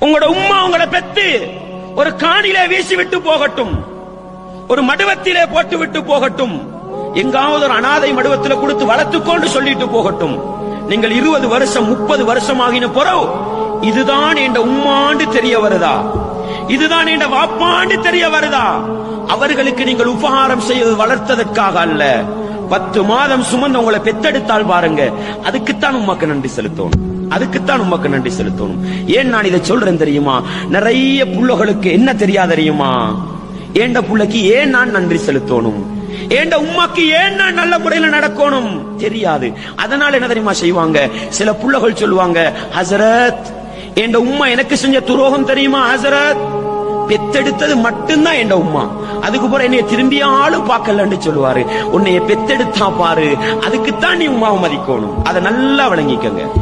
உங்களோட உம்மா உங்களை பெத்து ஒரு காணிலே வீசி விட்டு போகட்டும். ஒரு மடுவத்திலே போட்டு விட்டு போகட்டும். எங்காவது ஒரு அனாதை மடுவத்திலே கொடுத்து வளர்த்துக்கொண்டு சொல்லிட்டு போகட்டும். நீங்கள் இருபது வருஷம் முப்பது வருஷம் ஆகின பிறகு இதுதான் என்ற உம்மாண்டு தெரிய வருதா? இதுதான் என்ற வாப்பாண்டு தெரிய வருதா? அவர்களுக்கு நீங்கள் உபகாரம் செய்வது வளர்த்ததற்காக அல்ல. பத்து மாதம் சுமந்து உங்களை பெத்தெடுத்தால் பாருங்க. அதுக்குத்தான் உமக்கு நன்றி செலுத்தணும். அதுக்குத்தான் உமக்கு நன்றி செலுத்தணும். ஏன் நான் இதை சொல்றேன் தெரியுமா? நிறைய புள்ளகளுக்கு என்ன தெரியா தெரியுமா? ஏண்ட புள்ளைக்கு ஏன் நான் நன்றி செலுத்தணும்? ஏண்ட உமாக்கு ஏன் நான் நல்ல முறையில நடக்கணும்? தெரியாது. அதனால என்ன தெரியுமா செய்வாங்க? சில புள்ளகள் சொல்லுவாங்க ஹசரத் ஏண்ட உம்மா எனக்கு செஞ்ச துரோகம் தெரியுமா ஹசரத்? பெத்தெடுத்தது மட்டும்தான் என் உம்மா. அதுக்கு என்னைய என்னைய திரும்பியாலும் பார்க்கலன்னு சொல்லுவாரு. உன்னைய பெத்தெடுத்தா பாரு. அதுக்குத்தான் நீ உமாவை மதிக்கணும். அதை நல்லா விளங்கிக்கங்க.